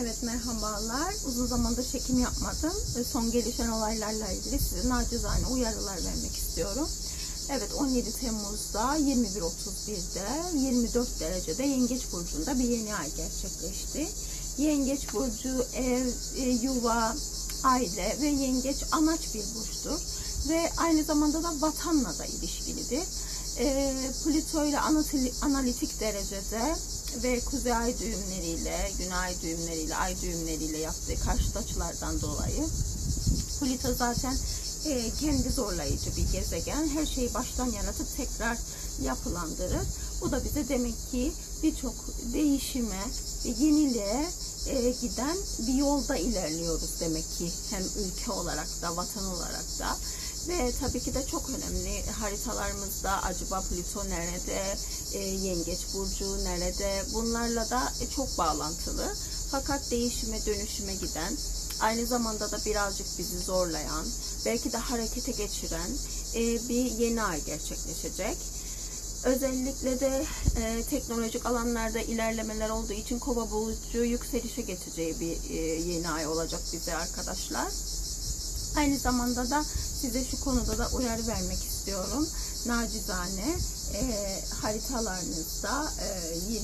Evet merhabalar. Uzun zamandır çekim yapmadım. Son gelişen olaylarla ilgili size nacizane uyarılar vermek istiyorum. Evet 17 Temmuz'da 21.31'de 24 derecede Yengeç Burcu'nda bir yeni ay gerçekleşti. Yengeç Burcu ev, e, yuva, aile ve yengeç anaç bir burçtur. Ve aynı zamanda da vatanla da ilişkilidir. E, Plüto ile analitik derecede ve kuzey ay düğümleriyle, güney ay düğümleriyle, ay düğümleriyle yaptığı karşıt açılardan dolayı Plüto zaten e, kendi zorlayıcı bir gezegen. Her şeyi baştan yaratıp tekrar yapılandırır. Bu da bize demek ki birçok değişime ve yeniliğe e, giden bir yolda ilerliyoruz demek ki. Hem ülke olarak da, vatan olarak da. Ve tabii ki de çok önemli haritalarımızda acaba Plüto nerede, e, Yengeç Burcu nerede bunlarla da e, çok bağlantılı. Fakat değişime dönüşüme giden, aynı zamanda da birazcık bizi zorlayan, belki de harekete geçiren e, bir yeni ay gerçekleşecek. Özellikle de e, teknolojik alanlarda ilerlemeler olduğu için kova burcu yükselişe geçeceği bir e, yeni ay olacak bize arkadaşlar. Aynı zamanda da size şu konuda da uyarı vermek istiyorum. Nacizane e, haritalarınızda e, 22 derecede